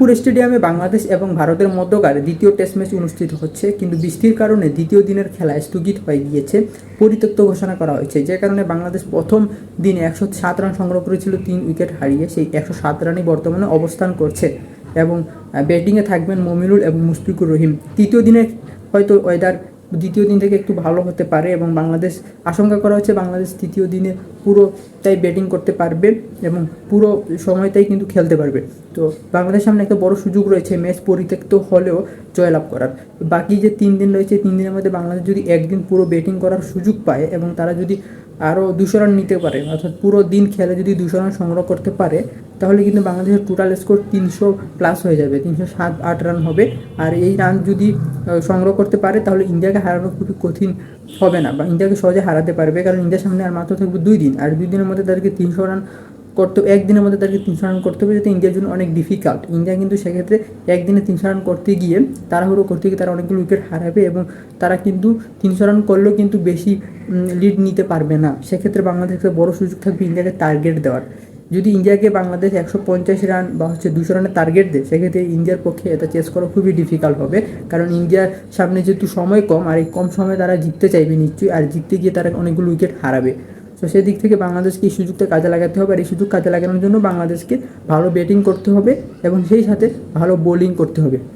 পুর স্টেডিয়ামে বাংলাদেশ এবং ভারতের মধ্যকার দ্বিতীয় টেস্ট ম্যাচ অনুষ্ঠিত হচ্ছে, কিন্তু বৃষ্টির কারণে দ্বিতীয় দিনের খেলা স্থগিত হয়ে গিয়েছে পরিত্যক্ত ঘোষণা করা হয়েছে। যে কারণে বাংলাদেশ প্রথম দিনে একশো সাত রান সংগ্রহ করেছিল, তিন উইকেট হারিয়ে সেই একশো সাত রানই বর্তমানে অবস্থান করছে এবং ব্যাটিংয়ে থাকবেন মমিনুল এবং মুশফিকুর রহিম। তৃতীয় দিনে হয়তো ওয়েদার দ্বিতীয় দিন থেকে একটু ভালো হতে পারে এবং বাংলাদেশ, আশঙ্কা করা হচ্ছে বাংলাদেশ তৃতীয় দিনে পুরোটাই ব্যাটিং করতে পারবে এবং পুরো সময়টাই কিন্তু খেলতে পারবে। তো বাংলাদেশের সামনে একটা বড় সুযোগ রয়েছে ম্যাচ পরিত্যক্ত হলেও জয়লাভ করার। বাকি যে তিন দিন রয়েছে, তিন দিনের মধ্যে বাংলাদেশ যদি একদিন পুরো ব্যাটিং করার সুযোগ পায় এবং তারা যদি আরও দুশো রান নিতে পারে, অর্থাৎ পুরো দিন খেলে যদি দুশো রান সংগ্রহ করতে পারে, তাহলে কিন্তু বাংলাদেশের টোটাল স্কোর তিনশো প্লাস হয়ে যাবে, তিনশো সাত আট রান হবে। আর এই রান যদি সংগ্রহ করতে পারে, তাহলে ইন্ডিয়াকে হারানো খুবই কঠিন হবে না বা ইন্ডিয়াকে সহজে হারাতে পারবে। কারণ ইন্ডিয়ার সামনে আর মাত্র থাকবে দুই দিন। আর দুই দিনের মধ্যে তাদেরকে তিনশো রান করতে একদিনের মধ্যে তাদেরকে তিনশো রান করতে হবে যেটা ইন্ডিয়ার জন্য অনেক ডিফিকাল্ট ইন্ডিয়া কিন্তু সেক্ষেত্রে একদিনে তিনশো রান করতে গিয়ে তাড়াহুড়ো করতে গিয়ে তারা অনেকগুলো উইকেট হারাবে এবং তারা কিন্তু তিনশো রান করলেও কিন্তু বেশি লিড নিতে পারবে না। সেক্ষেত্রে বাংলাদেশের বড় সুযোগ থাকবে ইন্ডিয়াকে টার্গেট দেওয়ার। যদি ইন্ডিয়াকে বাংলাদেশ একশো পঞ্চাশ রান বা হচ্ছে দুশো রানের টার্গেট দেয়, সেক্ষেত্রে ইন্ডিয়ার পক্ষে এটা চেস করা খুবই ডিফিকাল্ট হবে। কারণ ইন্ডিয়ার সামনে যেহেতু সময় কম, আর এই কম সময়ে তারা জিততে চাইবে নিশ্চয়ই, আর জিততে গিয়ে তারা অনেকগুলো উইকেট হারাবে। তো সেই দিক থেকে বাংলাদেশকে এই সুযোগটা কাজে লাগাতে হবে, আর এই সুযোগ কাজে লাগানোর জন্য বাংলাদেশকে ভালো ব্যাটিং করতে হবে এবং সেই সাথে ভালো বোলিং করতে হবে।